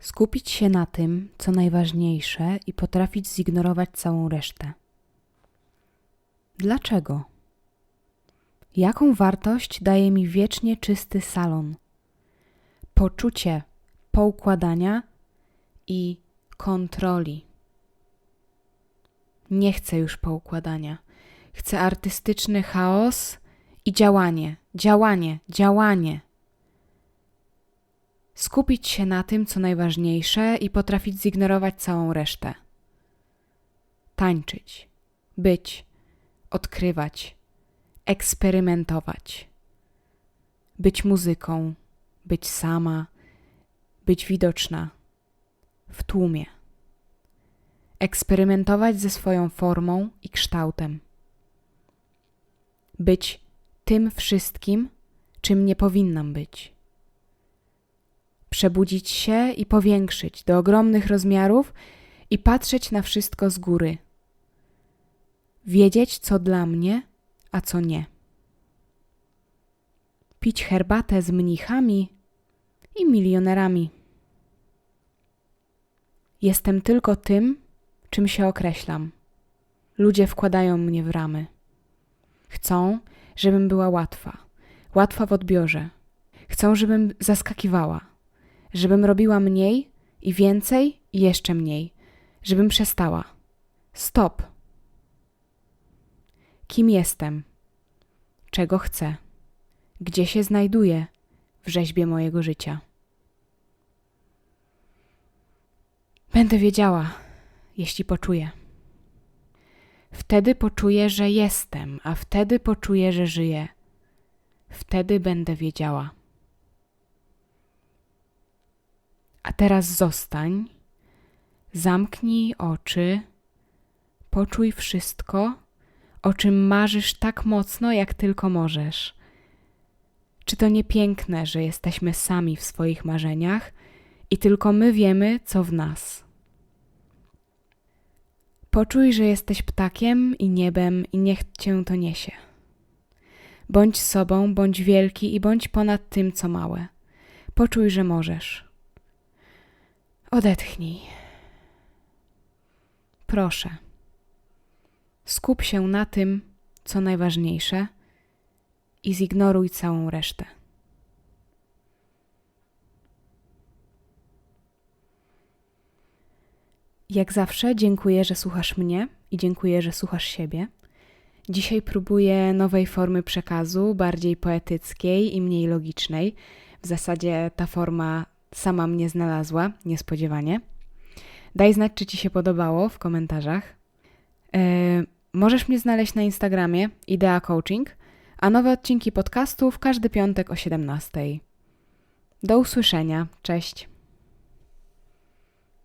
Skupić się na tym, co najważniejsze i potrafić zignorować całą resztę. Dlaczego? Jaką wartość daje mi wiecznie czysty salon? Poczucie poukładania i kontroli. Nie chcę już poukładania. Chcę artystyczny chaos i działanie, działanie, działanie. Skupić się na tym, co najważniejsze i potrafić zignorować całą resztę. Tańczyć, być, odkrywać, eksperymentować. Być muzyką, być sama, być widoczna w tłumie. Eksperymentować ze swoją formą i kształtem. Być tym wszystkim, czym nie powinnam być. Przebudzić się i powiększyć do ogromnych rozmiarów i patrzeć na wszystko z góry. Wiedzieć, co dla mnie, a co nie. Pić herbatę z mnichami i milionerami. Jestem tylko tym, czym się określam. Ludzie wkładają mnie w ramy. Chcą, żebym była łatwa, łatwa w odbiorze. Chcą, żebym zaskakiwała, żebym robiła mniej i więcej i jeszcze mniej, żebym przestała. Stop. Kim jestem? Czego chcę? Gdzie się znajduję w rzeźbie mojego życia? Będę wiedziała, jeśli poczuję. Wtedy poczuję, że jestem, a wtedy poczuję, że żyję. Wtedy będę wiedziała. A teraz zostań, zamknij oczy, poczuj wszystko, o czym marzysz tak mocno, jak tylko możesz. Czy to nie piękne, że jesteśmy sami w swoich marzeniach i tylko my wiemy, co w nas? Poczuj, że jesteś ptakiem i niebem i niech cię to niesie. Bądź sobą, bądź wielki i bądź ponad tym, co małe. Poczuj, że możesz. Odetchnij. Proszę. Skup się na tym, co najważniejsze i zignoruj całą resztę. Jak zawsze dziękuję, że słuchasz mnie i dziękuję, że słuchasz siebie. Dzisiaj próbuję nowej formy przekazu, bardziej poetyckiej i mniej logicznej. W zasadzie ta forma sama mnie znalazła, niespodziewanie. Daj znać, czy Ci się podobało w komentarzach. Yy, możesz mnie znaleźć na Instagramie Idea Coaching, a nowe odcinki podcastu w każdy piątek o 17. Do usłyszenia. Cześć.